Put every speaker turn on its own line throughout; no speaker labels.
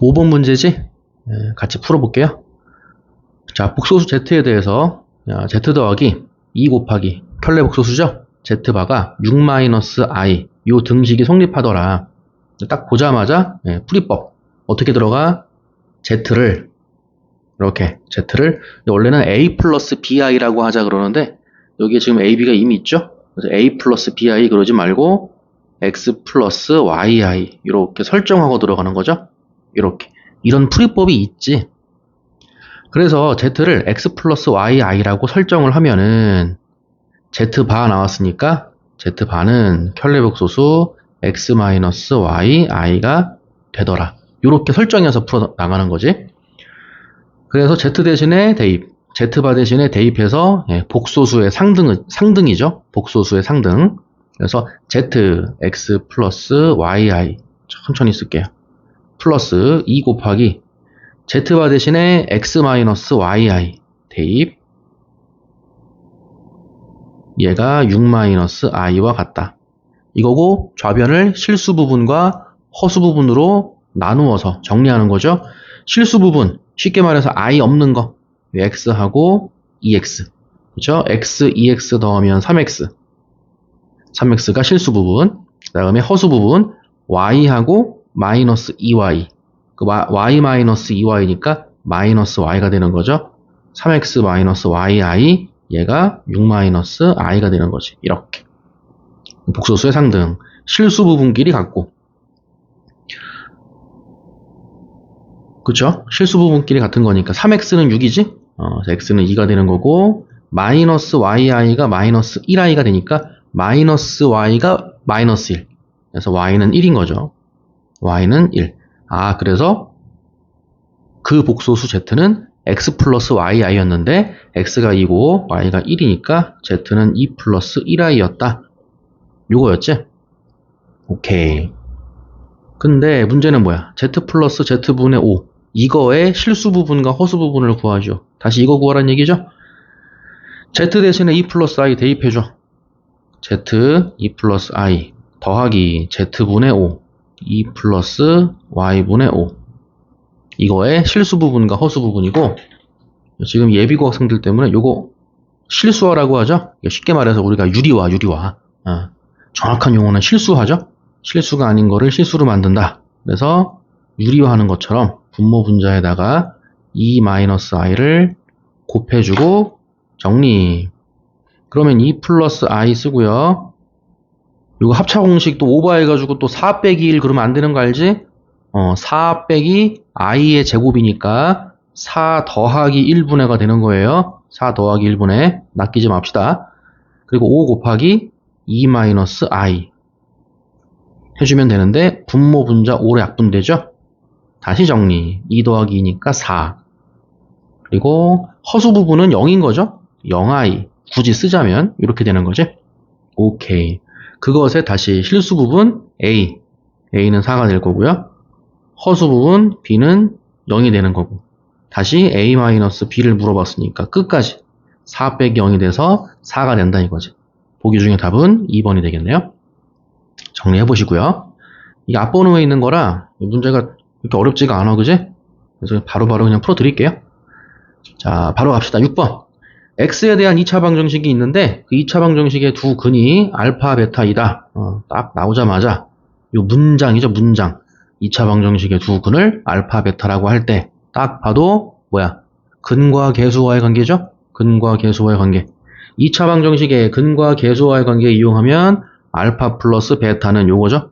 5번 문제지? 예, 같이 풀어볼게요. 자, 복소수 Z에 대해서 자, Z 더하기 2 곱하기 켤레 복소수죠? Z바가 6-i 요 등식이 성립하더라. 딱 보자마자 예, 풀이법 어떻게 들어가? Z를 이렇게 Z를 원래는 A 플러스 BI라고 하자 그러는데 여기에 지금 AB가 이미 있죠? 그래서 A 플러스 BI 그러지 말고 X 플러스 YI 이렇게 설정하고 들어가는 거죠? 이렇게 이런 풀이법이 있지. 그래서 Z를 X 플러스 YI라고 설정을 하면은 Z바 나왔으니까 Z바는 켤레복소수 X 마이너스 Y, I가 되더라. 이렇게 설정해서 풀어 나가는 거지. 그래서 Z 대신에 대입, Z바 대신에 대입해서 예, 복소수의 상등, 상등이죠. 복소수의 상등. 그래서 Z, X 플러스 YI 천천히 쓸게요. 플러스 2 곱하기 Z바 대신에 X 마이너스 YI 대입 얘가 6 마이너스 I와 같다. 이거고 좌변을 실수 부분과 허수 부분으로 나누어서 정리하는 거죠. 실수 부분 쉽게 말해서 I 없는 거 X하고 EX 그죠? X, EX 더하면 3X 3X가 실수 부분 그 다음에 허수 부분 Y하고 마이너스 2Y 그 Y 마이너스 2Y니까 마이너스 Y가 되는 거죠. 3X 마이너스 YI 얘가 6 마이너스 I가 되는 거지. 이렇게. 복소수의 상등. 실수 부분끼리 같고. 그쵸? 실수 부분끼리 같은 거니까 3x는 6이지? 어, x는 2가 되는 거고 마이너스 yi가 마이너스 1i가 되니까 마이너스 y가 마이너스 1. 그래서 y는 1인 거죠. Y는 1. 아, 그래서 그 복소수 z는 x 플러스 yi였는데 x가 2고 y가 1이니까 z는 2 플러스 1i였다. 요거였지? 오케이. 근데 문제는 뭐야? z 플러스 z분의 5. 이거의 실수 부분과 허수 부분을 구하죠. 다시 이거 구하라는 얘기죠? z 대신에 2 플러스 i 대입해줘. z 2 플러스 i 더하기 z분의 5. 2 플러스 y분의 5. 이거의 실수 부분과 허수 부분이고 지금 예비고 학생들 때문에 요거 실수화라고 하죠. 쉽게 말해서 우리가 유리화, 유리화. 어, 정확한 용어는 실수화죠. 실수가 아닌 거를 실수로 만든다. 그래서 유리화하는 것처럼 분모 분자에다가 2-i를 곱해주고 정리. 그러면 2 플러스 i 쓰고요. 이거 합차 공식 또 오버해가지고 또 4 빼기 1 그러면 안 되는 거 알지? 어, 4 빼기 i의 제곱이니까 4 더하기 1분의가 되는 거예요. 4 더하기 1분의 낚이지 맙시다. 그리고 5 곱하기 2 마이너스 i 해주면 되는데 분모 분자 5로 약분되죠? 다시 정리. 2 더하기 2니까 4. 그리고 허수 부분은 0인 거죠? 0i. 굳이 쓰자면 이렇게 되는 거지? 오케이. 그것에 다시 실수 부분 a. a는 4가 될 거고요. 허수 부분 b는 0이 되는 거고. 다시 a-b를 물어봤으니까 끝까지 4 빼기 0이 돼서 4가 된다 이거지. 보기 중에 답은 2번이 되겠네요. 정리해 보시고요. 이게 앞번호에 있는 거라 문제가 이렇게 어렵지가 않아, 그지? 그래서 바로바로 바로 그냥 풀어 드릴게요. 자, 바로 갑시다. 6번. X에 대한 2차 방정식이 있는데 그 2차 방정식의 두 근이 알파, 베타이다. 어, 딱 나오자마자 이 문장이죠, 문장. 2차 방정식의 두 근을 알파, 베타라고 할 때 딱 봐도 뭐야? 근과 계수와의 관계죠? 근과 계수와의 관계. 2차 방정식의 근과 계수와의 관계 이용하면 알파 플러스 베타는 요거죠?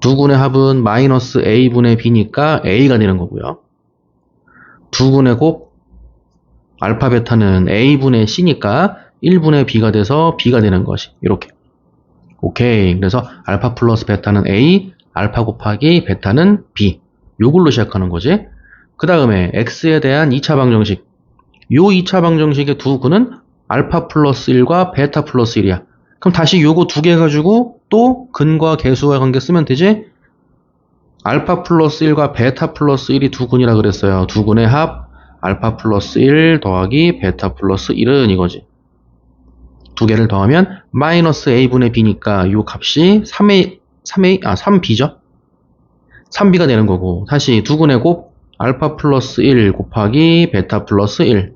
두 군의 합은 마이너스 a분의 b니까 a가 되는 거고요. 두 군의 곱 알파 베타는 a분의 c니까 1분의 b가 돼서 b가 되는 것이 이렇게. 오케이. 그래서 알파 플러스 베타는 a 알파 곱하기 베타는 b. 요걸로 시작하는 거지. 그 다음에 x에 대한 2차 방정식. 요 2차 방정식의 두 근은 알파 플러스 1과 베타 플러스 1이야. 그럼 다시 요거 두 개 가지고 또 근과 계수와의 관계 쓰면 되지? 알파 플러스 1과 베타 플러스 1이 두 근이라 그랬어요. 두 근의 합 알파 플러스 1 더하기 베타 플러스 1은 이거지. 두 개를 더하면 마이너스 a분의 b니까 요 값이 3a, 3a, 아 3b죠. 3b가 되는 거고 다시 두근의 곱 알파 플러스 1 곱하기 베타 플러스 1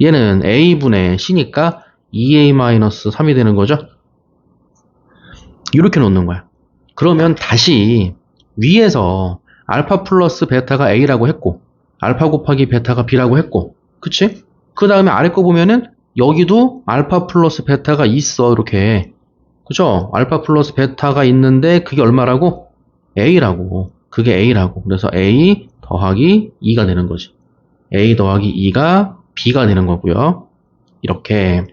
얘는 a분의 c니까 2a-3이 되는 거죠. 이렇게 놓는 거야. 그러면 다시 위에서 알파 플러스 베타가 a라고 했고 알파 곱하기 베타가 b라고 했고 그치? 그 다음에 아래 거 보면은 여기도 알파 플러스 베타가 있어 이렇게. 그죠? 알파 플러스 베타가 있는데 그게 얼마라고? a라고. 그게 a라고. 그래서 a 더하기 2가 되는 거지. A 더하기 2가 b가 되는 거고요. 이렇게.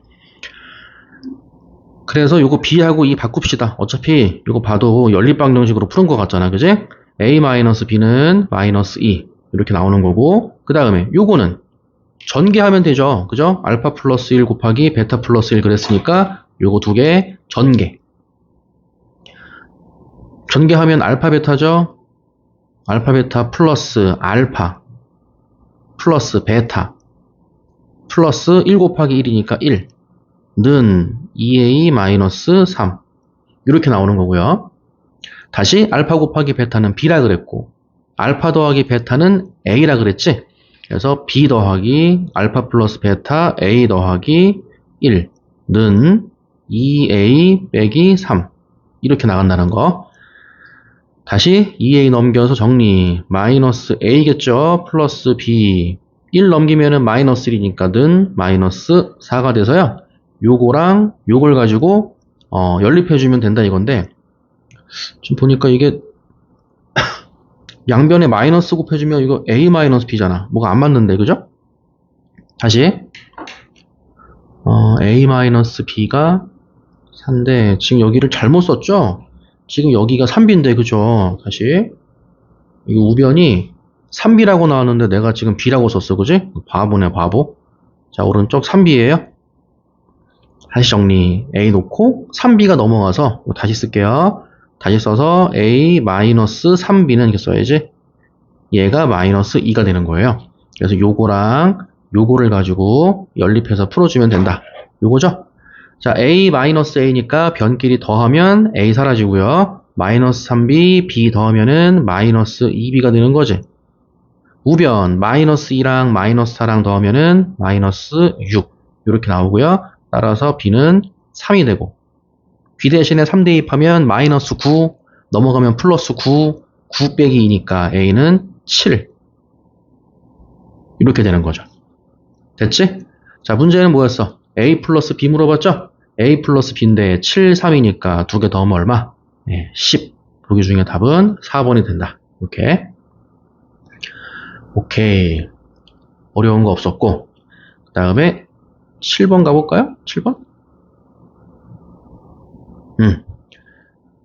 그래서 요거 b하고 2 바꿉시다. 어차피 요거 봐도 연립방정식으로 푸는 것 같잖아. 그지? a-b는 마이너스 2 이렇게 나오는 거고 그 다음에 요거는 전개하면 되죠. 그죠? 알파 플러스 1 곱하기 베타 플러스 1 그랬으니까 요거 두 개 전개. 전개하면 알파 베타죠? 알파 베타 플러스 알파 플러스 베타 플러스 1 곱하기 1이니까 1 는 2a 마이너스 3 이렇게 나오는 거고요. 다시 알파 곱하기 베타는 b라 그랬고 알파 더하기 베타는 a라 그랬지. 그래서 b 더하기 알파 플러스 베타 a 더하기 1는 2a 빼기 3 이렇게 나간다는 거. 다시 2a 넘겨서 정리 마이너스 a겠죠. 플러스 b 1 넘기면은 마이너스 1이니까 는 마이너스 4가 돼서요. 요거랑 요걸 가지고 어, 연립해주면 된다 이건데 지금 보니까 이게 양변에 마이너스 곱해주면 이거 a 마이너스 b잖아 뭐가 안 맞는데 그죠? 다시 어, a 마이너스 b가 4인데 지금 여기를 잘못 썼죠? 지금 여기가 3b인데 그죠? 다시 이거 우변이 3b라고 나왔는데 내가 지금 b라고 썼어 그지? 바보네 바보 자 오른쪽 3b예요 다시 정리 a 놓고 3b가 넘어가서 다시 쓸게요 다시 써서 a 마이너스 3b는 이렇게 써야지. 얘가 마이너스 2가 되는 거예요. 그래서 요거랑 요거를 가지고 연립해서 풀어주면 된다. 요거죠? 자 a 마이너스 a니까 변끼리 더하면 a 사라지고요. 마이너스 3b b 더하면은 마이너스 2b가 되는 거지. 우변 마이너스 2랑 마이너스 4랑 더하면은 마이너스 6 이렇게 나오고요. 따라서 b는 3이 되고 b 대신에 3 대입하면 마이너스 9 넘어가면 플러스 9 9 빼기 2니까 a는 7 이렇게 되는 거죠 됐지? 자 문제는 뭐였어? a 플러스 b 물어봤죠? a 플러스 b인데 7, 3이니까 두 개 더하면 얼마? 네, 10 보기 중에 답은 4번이 된다 이렇게 오케이 어려운 거 없었고 그 다음에 7번 가볼까요? 7번? 음.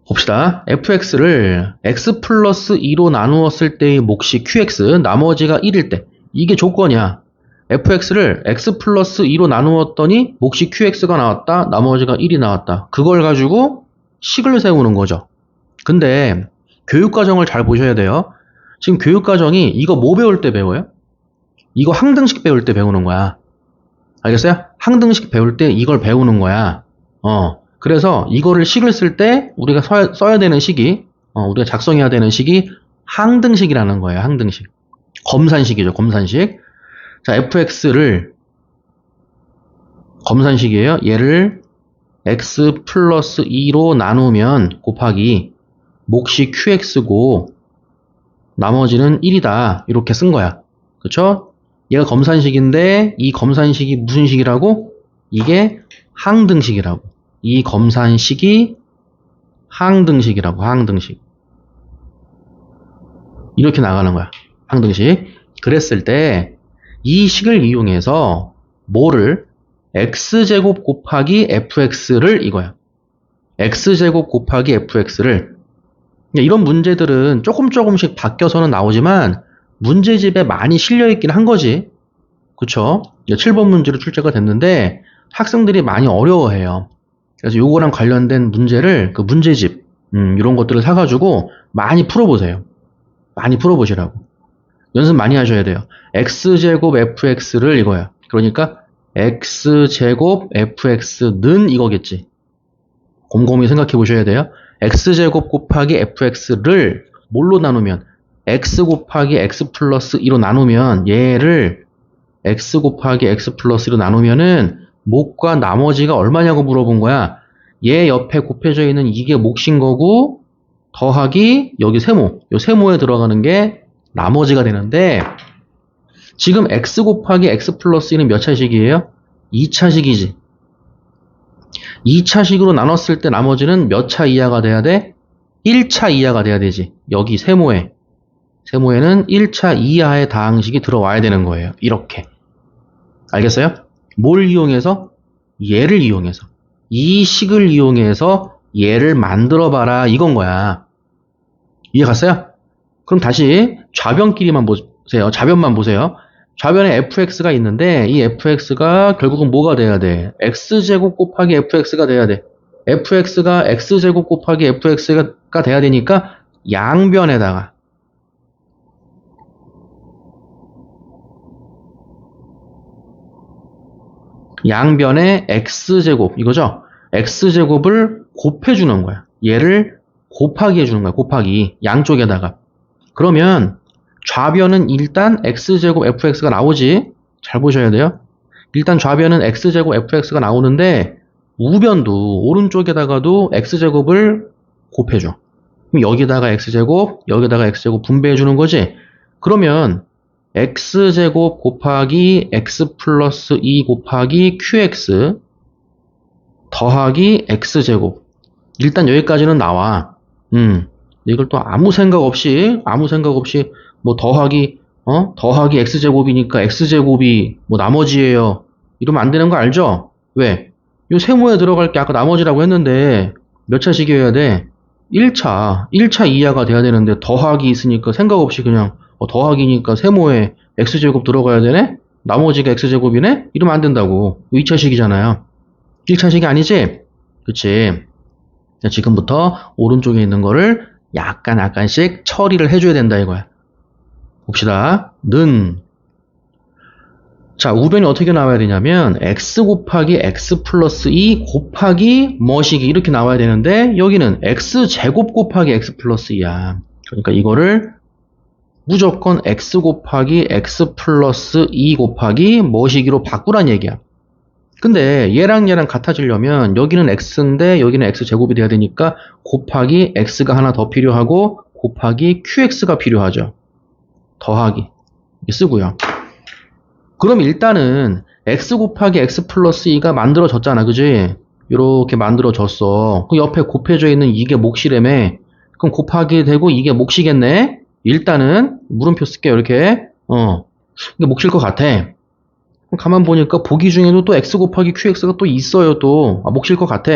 봅시다. fx를 x 플러스 2로 나누었을 때의 몫이 qx, 나머지가 1일 때. 이게 조건이야. fx를 x 플러스 2로 나누었더니 몫이 qx가 나왔다, 나머지가 1이 나왔다. 그걸 가지고 식을 세우는 거죠. 근데 교육과정을 잘 보셔야 돼요. 지금 교육과정이 이거 뭐 배울 때 배워요? 이거 항등식 배울 때 배우는 거야. 알겠어요? 항등식 배울 때 이걸 배우는 거야. 어. 그래서 이거를 식을 쓸 때 우리가 써야, 써야 되는 식이, 어, 우리가 작성해야 되는 식이 항등식이라는 거예요. 항등식. 검산식이죠. 검산식. 자, fx를 검산식이에요. 얘를 x 플러스 2로 나누면 곱하기 몫이 qx고 나머지는 1이다. 이렇게 쓴 거야. 그쵸? 얘가 검산식인데 이 검산식이 무슨 식이라고? 이게 항등식이라고. 이 검산식이 항등식이라고. 항등식. 이렇게 나가는 거야. 항등식. 그랬을 때 이 식을 이용해서 뭐를 x제곱 곱하기 fx를 이거야. x제곱 곱하기 fx를 이런 문제들은 조금 조금씩 바뀌어서는 나오지만 문제집에 많이 실려있긴 한 거지. 그쵸? 7번 문제로 출제가 됐는데 학생들이 많이 어려워해요. 그래서 요거랑 관련된 문제를 그 문제집 음, 이런 것들을 사가지고 많이 풀어보세요. 많이 풀어보시라고. 연습 많이 하셔야 돼요. x제곱 fx를 이거야. 그러니까 x제곱 fx는 이거겠지. 곰곰이 생각해 보셔야 돼요. x제곱 곱하기 fx를 뭘로 나누면 x 곱하기 x 플러스 2로 나누면 얘를 x 곱하기 x 플러스 2로 나누면은 목과 나머지가 얼마냐고 물어본 거야. 얘 옆에 곱해져 있는 이게 몫인 거고 더하기 여기 세모. 요 세모에 들어가는 게 나머지가 되는데 지금 x 곱하기 x 플러스 1은 몇 차식이에요? 2차식이지. 2차식으로 나눴을 때 나머지는 몇 차 이하가 돼야 돼? 1차 이하가 돼야 되지. 여기 세모에. 세모에는 1차 이하의 다항식이 들어와야 되는 거예요. 이렇게. 알겠어요? 뭘 이용해서? 얘를 이용해서. 이 식을 이용해서 얘를 만들어 봐라. 이건 거야. 이해 갔어요? 그럼 다시 좌변끼리만 보세요. 좌변만 보세요. 좌변에 fx가 있는데 이 fx가 결국은 뭐가 돼야 돼? x제곱 곱하기 fx가 돼야 돼. fx가 x제곱 곱하기 fx가 돼야 되니까 양변에다가 양변에 x제곱 이거죠? x제곱을 곱해주는 거야. 얘를 곱하기 해주는 거야. 곱하기 양쪽에다가 그러면 좌변은 일단 x제곱 fx가 나오지. 잘 보셔야 돼요. 일단 좌변은 x제곱 fx가 나오는데 우변도 오른쪽에다가도 x제곱을 곱해줘. 그럼 여기다가 x제곱, 여기다가 x제곱 분배해 주는 거지. 그러면 x제곱 곱하기 x 플러스 2 곱하기 qx 더하기 x제곱. 일단 여기까지는 나와. 음. 이걸 또 아무 생각 없이, 아무 생각 없이 뭐 더하기 어 더하기 x 제곱이니까 x 제곱이 뭐 나머지예요. 이러면 안 되는 거 알죠? 왜? 요 세모에 들어갈 게 아까 나머지라고 했는데 몇 차식이어야 돼? 1차, 1차 이하가 돼야 되는데 더하기 있으니까 생각 없이 그냥 어, 더하기니까 세모에 x제곱 들어가야 되네? 나머지가 x제곱이네? 이러면 안 된다고. 2차식이잖아요. 1차식이 아니지? 그치? 자, 지금부터 오른쪽에 있는 거를 약간 약간씩 처리를 해줘야 된다 이거야. 봅시다. 는. 자, 우변이 어떻게 나와야 되냐면, x 곱하기 x 플러스 2 곱하기 뭐시기 이렇게 나와야 되는데, 여기는 x 제곱 곱하기 x 플러스 2야. 그러니까 이거를 무조건 x 곱하기 x 플러스 2 곱하기 뭐시기로 바꾸란 얘기야. 근데 얘랑 얘랑 같아지려면 여기는 x인데 여기는 x 제곱이 돼야 되니까 곱하기 x가 하나 더 필요하고 곱하기 qx가 필요하죠. 더하기 쓰고요. 그럼 일단은 x 곱하기 x 플러스 2가 만들어졌잖아, 그지? 이렇게 만들어졌어. 그 옆에 곱해져 있는 이게 몫이래매. 그럼 곱하기 되고 이게 몫이겠네? 일단은 물음표 쓸게요, 이렇게. 어, 이게 몫일 것 같아. 가만 보니까 보기 중에도 또 x 곱하기 qx가 또 있어요, 또. 아, 몫일 것 같아.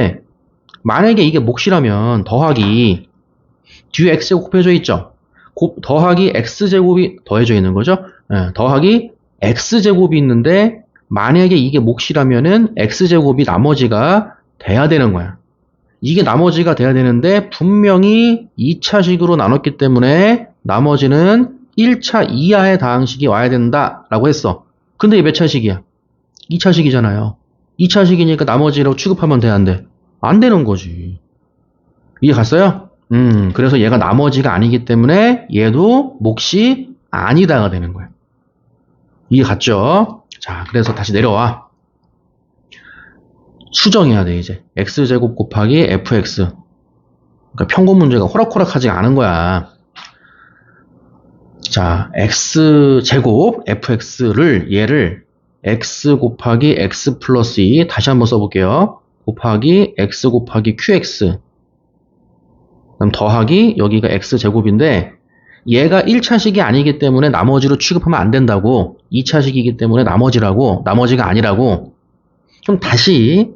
만약에 이게 몫이라면 더하기 뒤에 x가 곱해져 있죠? 곱, 더하기 x제곱이 더해져 있는 거죠. 예, 더하기 x제곱이 있는데 만약에 이게 몫이라면은 x제곱이 나머지가 돼야 되는 거야. 이게 나머지가 돼야 되는데 분명히 2차식으로 나눴기 때문에 나머지는 1차 이하의 다항식이 와야 된다 라고 했어. 근데 이게 몇 차식이야? 2차식이잖아요. 2차식이니까 나머지라고 취급하면 돼, 안 되는 거지. 이해 갔어요? 음, 그래서 얘가 나머지가 아니기 때문에 얘도 몫이 아니다가 되는 거야. 이해 갔죠? 자, 그래서 다시 내려와. 수정해야 돼, 이제. x제곱 곱하기 fx. 그러니까 평균 문제가 호락호락하지가 않은 거야. 자, x제곱 fx를 얘를 x 곱하기 x 플러스 2 다시 한번 써볼게요. 곱하기 x 곱하기 qx. 그럼 더하기 여기가 x제곱인데 얘가 1차식이 아니기 때문에 나머지로 취급하면 안 된다고. 2차식이기 때문에 나머지라고 나머지가 아니라고. 그럼 다시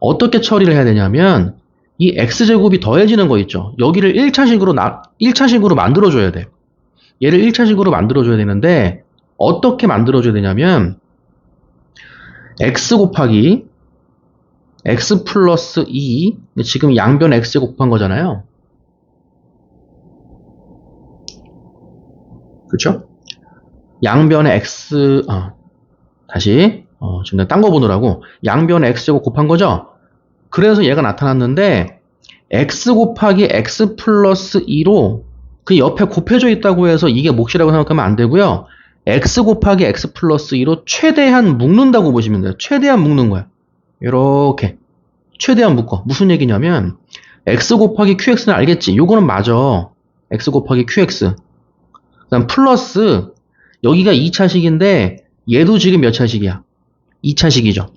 어떻게 처리를 해야 되냐면 이 x제곱이 더해지는 거 있죠. 여기를 1차식으로 나, 1차식으로 만들어줘야 돼 얘를 1차식으로 만들어줘야 되는데 어떻게 만들어줘야 되냐면 x 곱하기 x 플러스 2 지금 양변 x 곱한 거잖아요 그쵸? 양변의 x, 어, 다시, 어, 지금 딴거 보느라고, 양변의 x제곱 곱한 거죠? 그래서 얘가 나타났는데, x 곱하기 x 플러스 2로 그 옆에 곱해져 있다고 해서 이게 몫이라고 생각하면 안 되고요. x 곱하기 x 플러스 2로 최대한 묶는다고 보시면 돼요. 최대한 묶는 거야. 이렇게 최대한 묶어. 무슨 얘기냐면 x 곱하기 qx는 알겠지? 요거는 맞아. x 곱하기 qx. 그다음 플러스 여기가 2차식인데 얘도 지금 몇 차식이야? 2차식이죠.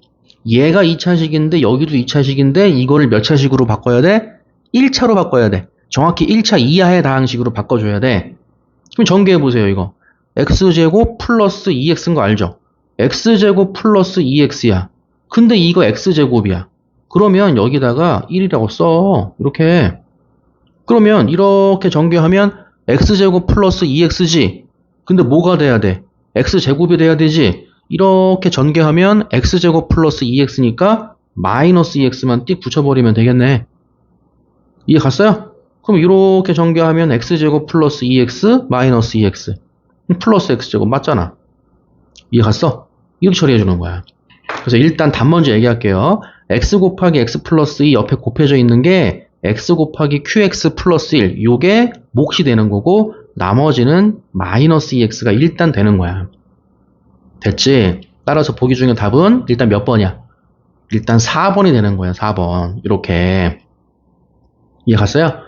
얘가 2차식인데 여기도 2차식인데 이거를 몇 차식으로 바꿔야 돼? 1차로 바꿔야 돼. 정확히 1차 이하의 다항식으로 바꿔줘야 돼. 그럼 전개해 보세요, 이거. x제곱 플러스 2x인 거 알죠? x제곱 플러스 2x야. 근데 이거 x제곱이야. 그러면 여기다가 1이라고 써. 이렇게. 그러면 이렇게 전개하면 x제곱 플러스 2x지. 근데 뭐가 돼야 돼? x제곱이 돼야 되지. 이렇게 전개하면 x제곱 플러스 2x니까 마이너스 2x만 띡 붙여버리면 되겠네. 이해 갔어요? 그럼 이렇게 전개하면 x제곱 플러스 2x 마이너스 2x 플러스 x제곱 맞잖아. 이해 갔어? 이렇게 처리해 주는 거야. 그래서 일단 답 먼저 얘기할게요. x 곱하기 x 플러스 2 옆에 곱해져 있는 게 x 곱하기 qx 플러스 1 요게 몫이 되는 거고 나머지는 마이너스 2x가 일단 되는 거야. 됐지? 따라서 보기 중에 답은 일단 몇 번이야? 일단 4번이 되는 거야. 4번. 이렇게. 이해 갔어요?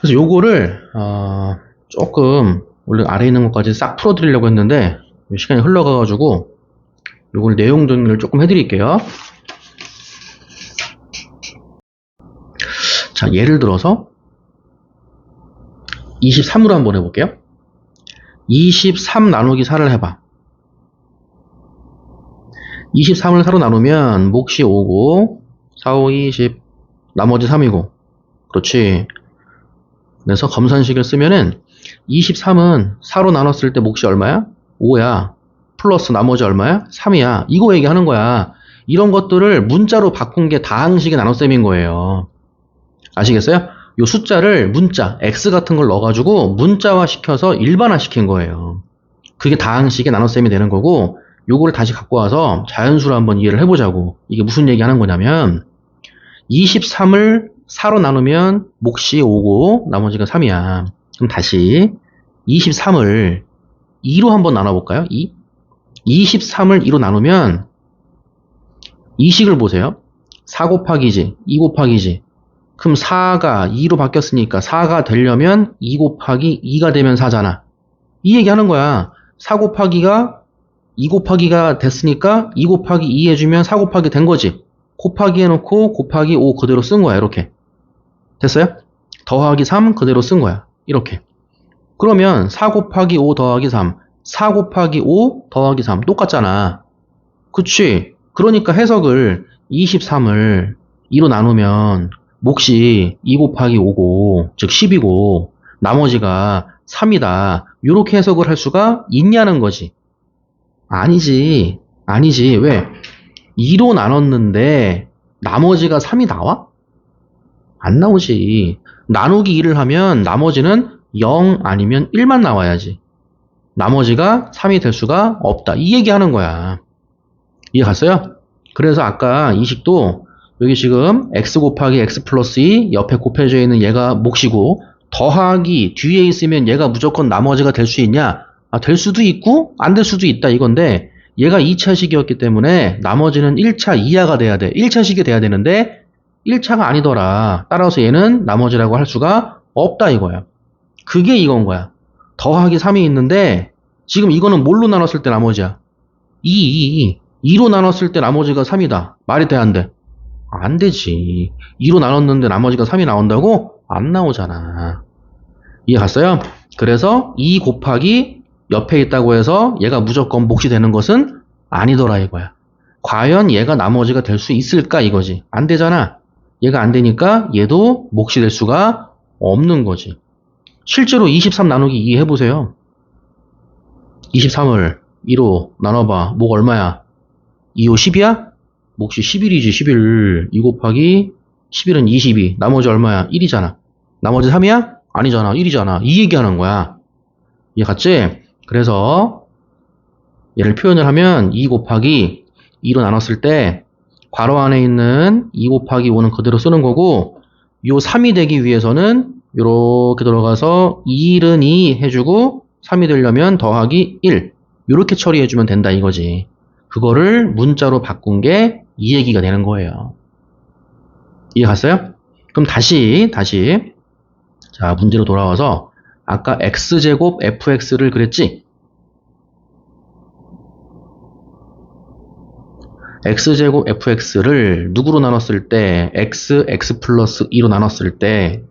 그래서 요거를 어, 조금 원래 아래 있는 것까지 싹 풀어드리려고 했는데 시간이 흘러가가지고 요걸 내용 정리를 조금 해드릴게요. 자, 예를 들어서 23으로 한번 해볼게요. 23 나누기 4를 해봐. 23을 4로 나누면 몫이 5고 4, 5, 20 나머지 3이고 그렇지. 그래서 검산식을 쓰면은 23은 4로 나눴을 때 몫이 얼마야? 5야. 플러스 나머지 얼마야? 3이야. 이거 얘기하는 거야. 이런 것들을 문자로 바꾼 게 다항식의 나눗셈인 거예요. 아시겠어요? 요 숫자를 문자, x 같은 걸 넣어가지고 문자화 시켜서 일반화 시킨 거예요. 그게 다항식의 나눗셈이 되는 거고, 요거를 다시 갖고 와서 자연수로 한번 이해를 해보자고. 이게 무슨 얘기 하는 거냐면, 23을 4로 나누면 몫이 5고 나머지가 3이야. 그럼 다시 23을 2로 한번 나눠볼까요? 2? 23을 2로 나누면 이 식을 보세요. 4 곱하기지, 2 곱하기지. 그럼 4가 2로 바뀌었으니까 4가 되려면 2 곱하기 2가 되면 4잖아. 이 얘기 하는 거야. 4 곱하기가 2 곱하기가 됐으니까 2 곱하기 2 해주면 4 곱하기 된 거지. 곱하기 해놓고 곱하기 5 그대로 쓴 거야. 이렇게. 됐어요? 더하기 3 그대로 쓴 거야. 이렇게. 그러면 4 곱하기 5 더하기 3. 4 곱하기 5 더하기 3. 똑같잖아. 그치? 그러니까 해석을 23을 2로 나누면 몫이 2 곱하기 5고, 즉 10이고, 나머지가 3이다. 이렇게 해석을 할 수가 있냐는 거지. 아니지. 아니지. 왜? 2로 나눴는데 나머지가 3이 나와? 안 나오지. 나누기 2를 하면 나머지는 0 아니면 1만 나와야지. 나머지가 3이 될 수가 없다. 이 얘기 하는 거야. 이해 갔어요? 그래서 아까 이 식도 여기 지금 x 곱하기 x 플러스 2 옆에 곱해져 있는 얘가 몫이고 더하기 뒤에 있으면 얘가 무조건 나머지가 될 수 있냐? 아, 될 수도 있고 안 될 수도 있다 이건데 얘가 2차식이었기 때문에 나머지는 1차 이하가 돼야 돼. 1차식이 돼야 되는데 1차가 아니더라. 따라서 얘는 나머지라고 할 수가 없다 이거야. 그게 이건 거야. 더하기 3이 있는데 지금 이거는 뭘로 나눴을 때 나머지야? 2, 2, 2로 나눴을 때 나머지가 3이다. 말이 돼, 안 돼? 안 되지. 2로 나눴는데 나머지가 3이 나온다고? 안 나오잖아. 이해 갔어요? 그래서 2 곱하기 옆에 있다고 해서 얘가 무조건 몫이 되는 것은 아니더라 이거야. 과연 얘가 나머지가 될 수 있을까 이거지. 안 되잖아. 얘가 안 되니까 얘도 몫이 될 수가 없는 거지. 실제로 23 나누기 2 해보세요. 23을 2로 나눠봐. 목 얼마야? 2호 10이야? 몫이 11이지 11. 2 곱하기 11은 22. 나머지 얼마야? 1이잖아. 나머지 3이야? 아니잖아. 1이잖아. 이 얘기하는 거야. 이해 갔지? 그래서 얘를 표현을 하면 2 곱하기 2로 나눴을 때 괄호 안에 있는 2 곱하기 5는 그대로 쓰는 거고 요 3이 되기 위해서는 요렇게 들어가서 1은 2 해주고 3이 되려면 더하기 1 요렇게 처리해주면 된다 이거지. 그거를 문자로 바꾼 게 이 얘기가 되는 거예요. 이해 갔어요? 그럼 다시 다시 자 문제로 돌아와서 아까 x제곱 fx를 그랬지? X제곱 fx를 누구로 나눴을 때 x, x 플러스 2로 나눴을 때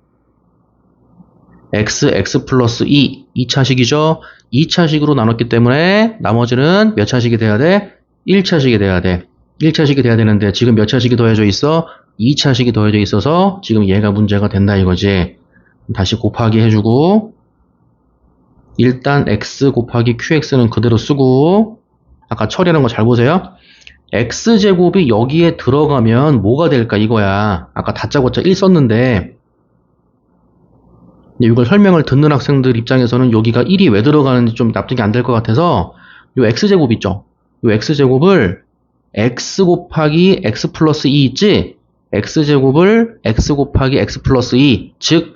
x, x 플러스 2 2차식이죠? 2차식으로 나눴기 때문에 나머지는 몇 차식이 돼야 돼? 1차식이 돼야 돼 1차식이 돼야 되는데 지금 몇 차식이 더해져 있어? 2차식이 더해져 있어서 지금 얘가 문제가 된다 이거지 다시 곱하기 해주고 일단 x 곱하기 qx는 그대로 쓰고 아까 처리하는 거 잘 보세요 x제곱이 여기에 들어가면 뭐가 될까 이거야? 아까 다짜고짜 1 썼는데. 이걸 설명을 듣는 학생들 입장에서는 여기가 1이 왜 들어가는지 좀 납득이 안 될 것 같아서 요 x제곱 있죠? 요 x제곱을 x 곱하기 x 플러스 2 있지? X제곱을 x 곱하기 x 플러스 2 즉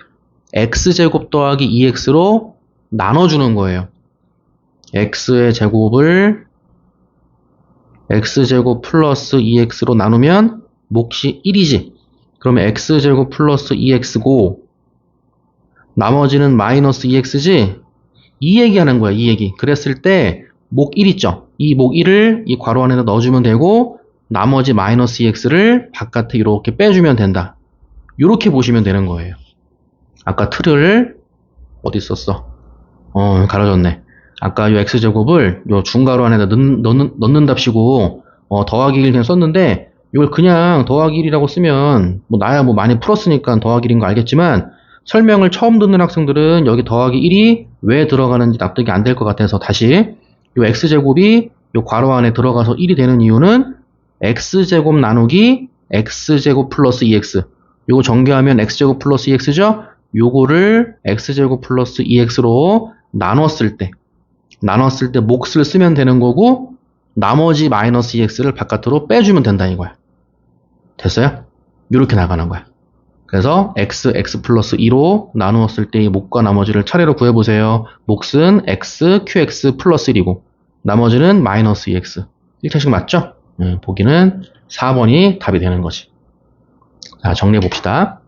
x제곱 더하기 2x로 나눠주는 거예요. X의 제곱을 x제곱 플러스 2x로 나누면 몫이 1이지. 그러면 x제곱 플러스 2x고 나머지는 마이너스 2x지? 이 얘기하는 거야, 이 얘기. 그랬을 때 목 1 있죠? 이 목 1을 이 괄호 안에다 넣어주면 되고 나머지 마이너스 2x를 바깥에 이렇게 빼주면 된다. 이렇게 보시면 되는 거예요. 아까 틀을 어디 썼어? 어, 가려졌네. 아까 이 x제곱을 요 중괄호 안에다 넣, 넣는, 넣는 답시고 어, 더하기 1 그냥 썼는데 이걸 그냥 더하기 1이라고 쓰면 뭐 나야 뭐 많이 풀었으니까 더하기 1인 거 알겠지만 설명을 처음 듣는 학생들은 여기 더하기 1이 왜 들어가는지 납득이 안 될 것 같아서 다시 요 x제곱이 요 괄호 안에 들어가서 1이 되는 이유는 x제곱 나누기 x제곱 플러스 2x 요거 전개하면 x제곱 플러스 2x죠? 요거를 x제곱 플러스 2x로 나눴을 때 나눴을 때 몫을 쓰면 되는 거고 나머지 마이너스 2x를 바깥으로 빼주면 된다 이거야. 됐어요? 이렇게 나가는 거야. 그래서 x, x 플러스 2로 나누었을 때이 몫과 나머지를 차례로 구해보세요. 몫은 x, qx 플러스 1이고 나머지는 마이너스 2x. 1차식 맞죠? 네, 보기는 4번이 답이 되는 거지. 자, 정리해 봅시다.